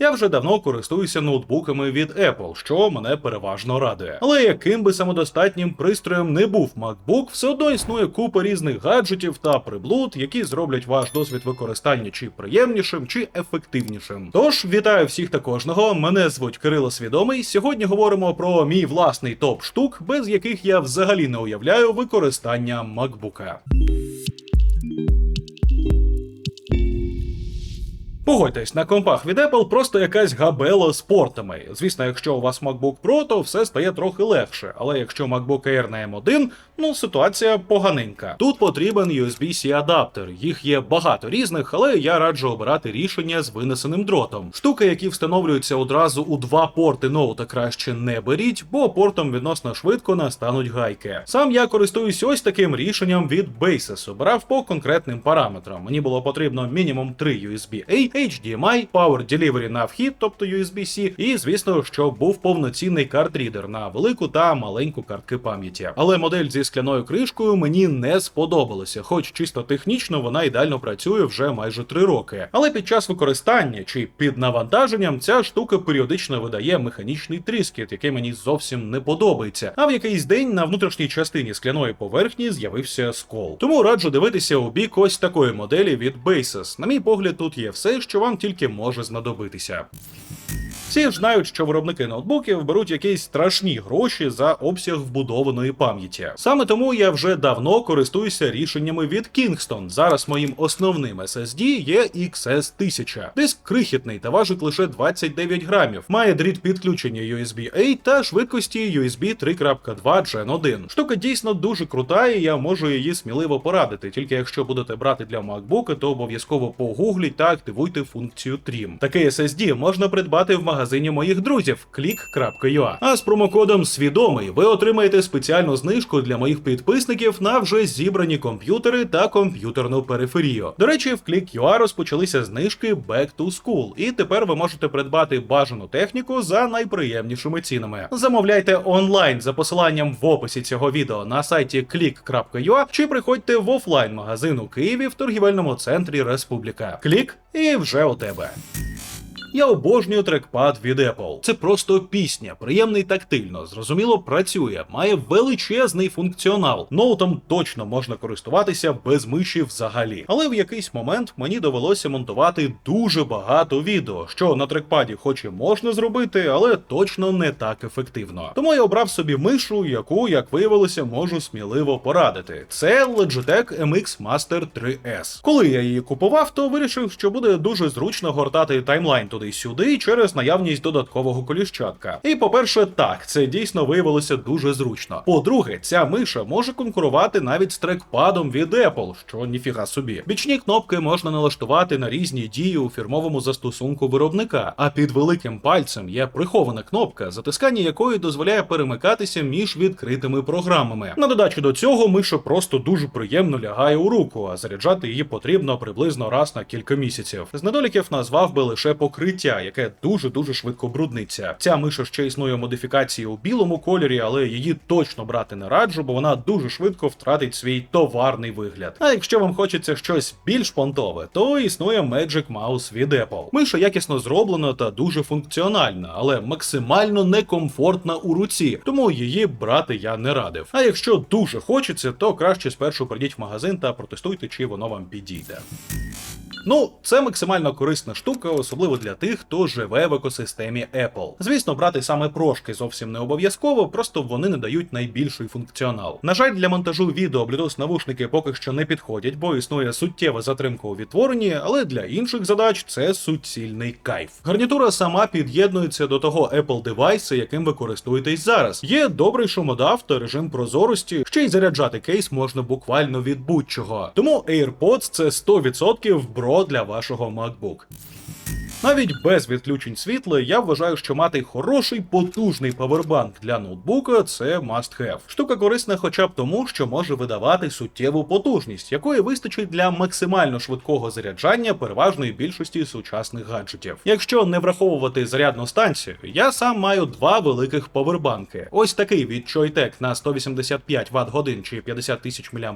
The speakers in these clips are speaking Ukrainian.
Я вже давно користуюся ноутбуками від Apple, що мене переважно радує. Але яким би самодостатнім пристроєм не був MacBook, все одно існує купа різних гаджетів та приблуд, які зроблять ваш досвід використання чи приємнішим, чи ефективнішим. Тож вітаю всіх та кожного. Мене звуть Кирило Свідомий. Сьогодні говоримо про мій власний топ штук, без яких я взагалі не уявляю використання MacBook. Погодьтесь, на компах від Apple просто якась габела з портами. Звісно, якщо у вас MacBook Pro, то все стає трохи легше. Але якщо MacBook Air на M1, ну ситуація поганенька. Тут потрібен USB-C адаптер. Їх є багато різних, але я раджу обирати рішення з винесеним дротом. Штуки, які встановлюються одразу у два порти ноута, краще не беріть, бо портом відносно швидко настануть гайки. Сам я користуюсь ось таким рішенням від Basis. Обирав по конкретним параметрам. Мені було потрібно мінімум 3 USB-A, HDMI, Power Delivery на вхід, тобто USB-C, і звісно, щоб був повноцінний картрідер на велику та маленьку картки пам'яті. Але модель зі скляною кришкою мені не сподобалася, хоч чисто технічно вона ідеально працює вже майже 3 роки. Але під час використання чи під навантаженням ця штука періодично видає механічний тріскіт, який мені зовсім не подобається. А в якийсь день на внутрішній частині скляної поверхні з'явився скол. Тому раджу дивитися у бік ось такої моделі від Basis. На мій погляд, тут є все, що вам тільки може знадобитися. Всі ж знають, що виробники ноутбуків беруть якісь страшні гроші за обсяг вбудованої пам'яті. Саме тому я вже давно користуюся рішеннями від Kingston. Зараз моїм основним SSD є XS 1000. Диск крихітний та важить лише 29 грамів. Має дріт підключення USB-A та швидкості USB 3.2 Gen 1. Штука дійсно дуже крута, і я можу її сміливо порадити. Тільки якщо будете брати для MacBook, то обов'язково погугліть та активуйте функцію Trim. Такий SSD можна придбати в магазині моїх друзів click.ua. А з промокодом свідомий ви отримаєте спеціальну знижку для моїх підписників на вже зібрані комп'ютери та комп'ютерну периферію. До речі, в Click.ua розпочалися знижки Back to School, і тепер ви можете придбати бажану техніку за найприємнішими цінами. Замовляйте онлайн за посиланням в описі цього відео на сайті click.ua чи приходьте в офлайн магазин у Києві в торгівельному центрі Республіка. Клік і вже у тебе. Я обожнюю трекпад від Apple. Це просто пісня, приємний тактильно, зрозуміло, працює, має величезний функціонал. Ноутом точно можна користуватися без миші взагалі. Але в якийсь момент мені довелося монтувати дуже багато відео, що на трекпаді хоч і можна зробити, але точно не так ефективно. Тому я обрав собі мишу, яку, як виявилося, можу сміливо порадити. Це Logitech MX Master 3S. Коли я її купував, то вирішив, що буде дуже зручно гортати таймлайн туди-сюди через наявність додаткового коліщатка. І по-перше, так, це дійсно виявилося дуже зручно. По-друге, ця миша може конкурувати навіть з трекпадом від Apple, що ніфіга собі. Бічні кнопки можна налаштувати на різні дії у фірмовому застосунку виробника, а під великим пальцем є прихована кнопка, затискання якої дозволяє перемикатися між відкритими програмами. На додачу до цього миша просто дуже приємно лягає у руку, а заряджати її потрібно приблизно раз на кілька місяців. З недоліків назвав би лише покриття, яке дуже дуже швидко брудниться. Ця миша ще існує модифікації у білому кольорі, але її точно брати не раджу, бо вона дуже швидко втратить свій товарний вигляд. А якщо вам хочеться щось більш понтове, то існує Magic Mouse від Apple. Миша якісно зроблена та дуже функціональна, але максимально некомфортна у руці, тому її брати я не радив. А якщо дуже хочеться, то краще спершу прийдіть в магазин та протестуйте, чи воно вам підійде. Ну, це максимально корисна штука, особливо для тих, хто живе в екосистемі Apple. Звісно, брати саме прошки зовсім не обов'язково, просто вони не дають найбільший функціонал. На жаль, для монтажу відео Bluetooth навушники поки що не підходять, бо існує суттєва затримка у відтворенні, але для інших задач це суцільний кайф. Гарнітура сама під'єднується до того Apple девайса, яким ви користуєтесь зараз. Є добрий шумодав та режим прозорості, ще й заряджати кейс можна буквально від будь-чого. Тому AirPods це 100% бро для вашого MacBook. Навіть без відключень світла я вважаю, що мати хороший потужний павербанк для ноутбука це must have. Штука корисна хоча б тому, що може видавати суттєву потужність, якої вистачить для максимально швидкого заряджання переважної більшості сучасних гаджетів. Якщо не враховувати зарядну станцію, я сам маю два великих павербанки. Ось такий від Choitek на 185 Вт годин чи 50 тисяч мАч,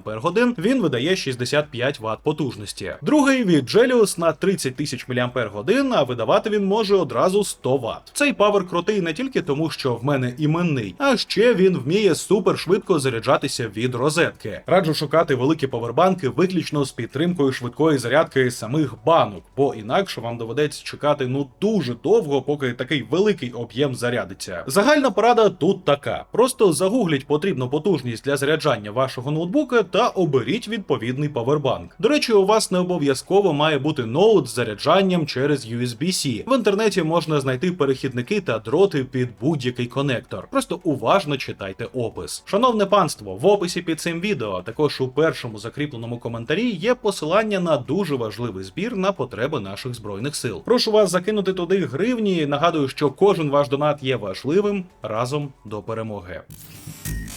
він видає 65 Вт потужності. Другий від Gelius на 30 тисяч мАч один, а видавати він може одразу 100 Вт. Цей павер крутий не тільки тому, що в мене іменний, а ще він вміє супер швидко заряджатися від розетки. Раджу шукати великі павербанки виключно з підтримкою швидкої зарядки самих банок, бо інакше вам доведеться чекати ну дуже довго, поки такий великий об'єм зарядиться. Загальна порада тут така: просто загугліть потрібну потужність для заряджання вашого ноутбука та оберіть відповідний павербанк. До речі, у вас не обов'язково має бути ноут з заряджанням через USB-C. В інтернеті можна знайти перехідники та дроти під будь-який конектор. Просто уважно читайте опис. Шановне панство, в описі під цим відео, а також у першому закріпленому коментарі є посилання на дуже важливий збір на потреби наших збройних сил. Прошу вас закинути туди гривні. Нагадую, що кожен ваш донат є важливим разом до перемоги.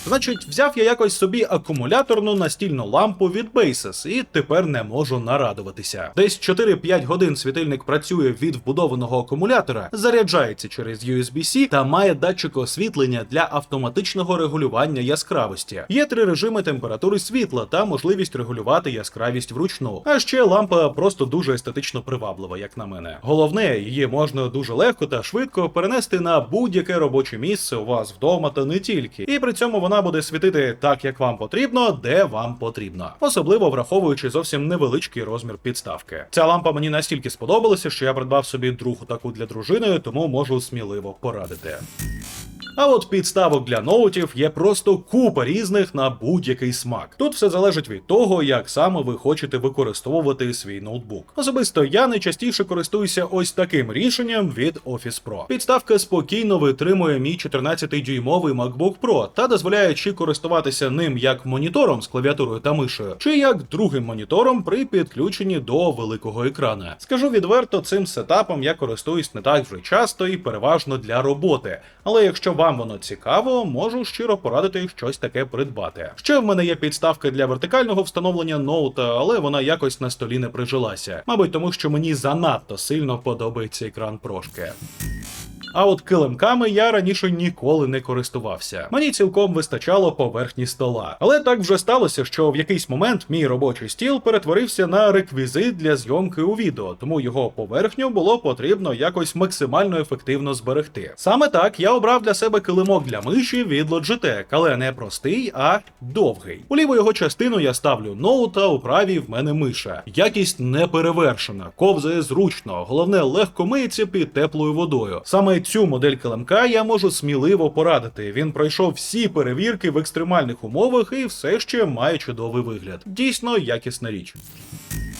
Значить, взяв я якось собі акумуляторну настільну лампу від Basis і тепер не можу нарадуватися. Десь 4-5 годин світильник працює від вбудованого акумулятора, заряджається через USB-C та має датчик освітлення для автоматичного регулювання яскравості. Є три режими температури світла та можливість регулювати яскравість вручну. А ще лампа просто дуже естетично приваблива, як на мене. Головне, її можна дуже легко та швидко перенести на будь-яке робоче місце у вас вдома та не тільки. І при цьому вона буде світити так, як вам потрібно, де вам потрібно. Особливо враховуючи зовсім невеличкий розмір підставки. Ця лампа мені настільки сподобалася, що я придбав собі другу таку для дружини, тому можу сміливо порадити. А от підставок для ноутів є просто купа різних на будь-який смак. Тут все залежить від того, як саме ви хочете використовувати свій ноутбук. Особисто я найчастіше користуюся ось таким рішенням від Office Pro. Підставка спокійно витримує мій 14-дюймовий MacBook Pro та дозволяє чи користуватися ним як монітором з клавіатурою та мишею, чи як другим монітором при підключенні до великого екрана. Скажу відверто, цим сетапом я користуюсь не так вже часто і переважно для роботи. Але якщо вам воно цікаво, можу щиро порадити щось таке придбати. Ще в мене є підставка для вертикального встановлення ноута, але вона якось на столі не прижилася. Мабуть, тому що мені занадто сильно подобається екран прошки. А от килимками я раніше ніколи не користувався. Мені цілком вистачало поверхні стола. Але так вже сталося, що в якийсь момент мій робочий стіл перетворився на реквізит для зйомки у відео, тому його поверхню було потрібно якось максимально ефективно зберегти. Саме так я обрав для себе килимок для миші від Logitech, але не простий, а довгий. У ліву його частину я ставлю ноута, у правій в мене миша. Якість не перевершена, ковзає зручно, головне легко миється під теплою водою. Саме цю модель КЛМК я можу сміливо порадити. Він пройшов всі перевірки в екстремальних умовах і все ще має чудовий вигляд. Дійсно якісна річ.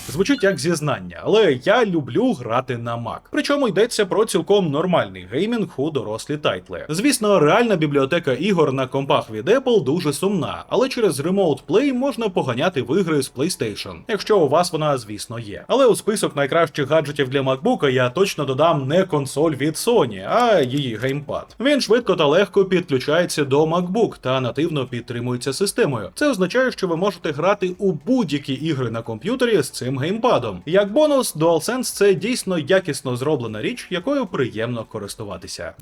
Звучить як зізнання, але я люблю грати на Mac. Причому йдеться про цілком нормальний геймінг у дорослі тайтли. Звісно, реальна бібліотека ігор на компах від Apple дуже сумна, але через Remote Play можна поганяти в ігри з PlayStation, якщо у вас вона, звісно, є. Але у список найкращих гаджетів для MacBook я точно додам не консоль від Sony, а її геймпад. Він швидко та легко підключається до MacBook та нативно підтримується системою. Це означає, що ви можете грати у будь-які ігри на комп'ютері з цим геймпадом. Як бонус, DualSense це дійсно якісно зроблена річ, якою приємно користуватися.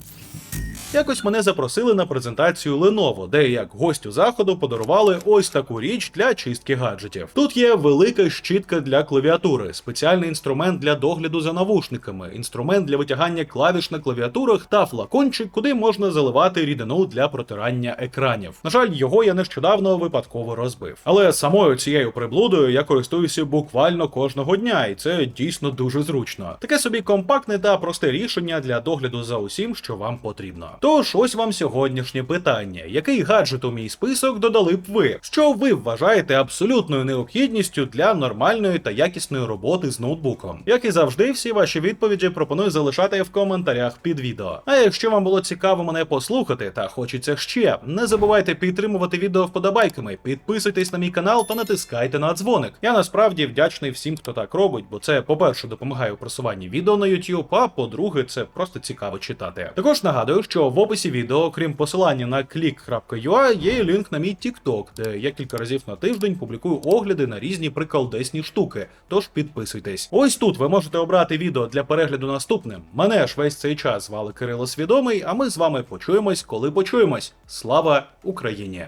Якось мене запросили на презентацію Lenovo, де як гостю заходу подарували ось таку річ для чистки гаджетів. Тут є велика щітка для клавіатури, спеціальний інструмент для догляду за навушниками, інструмент для витягання клавіш на клавіатурах та флакончик, куди можна заливати рідину для протирання екранів. На жаль, його я нещодавно випадково розбив. Але самою цією приблудою я користуюся буквально кожного дня, і це дійсно дуже зручно. Таке собі компактне та просте рішення для догляду за усім, що вам потрібно. Тож ось вам сьогоднішнє питання: який гаджет у мій список додали б ви? Що ви вважаєте абсолютною необхідністю для нормальної та якісної роботи з ноутбуком? Як і завжди, всі ваші відповіді пропоную залишати в коментарях під відео. А якщо вам було цікаво мене послухати та хочеться ще, не забувайте підтримувати відео вподобайками, підписуйтесь на мій канал та натискайте на дзвоник. Я насправді вдячний всім, хто так робить, бо це, по-перше, допомагає у просуванні відео на YouTube, а по-друге, це просто цікаво читати. Також нагадую, що в описі відео, крім посилання на click.ua, є лінк на мій TikTok, де я кілька разів на тиждень публікую огляди на різні приколдесні штуки. Тож підписуйтесь. Ось тут ви можете обрати відео для перегляду наступним. Мене ж весь цей час звали Кирило Свідомий, а ми з вами почуємось, коли почуємось. Слава Україні!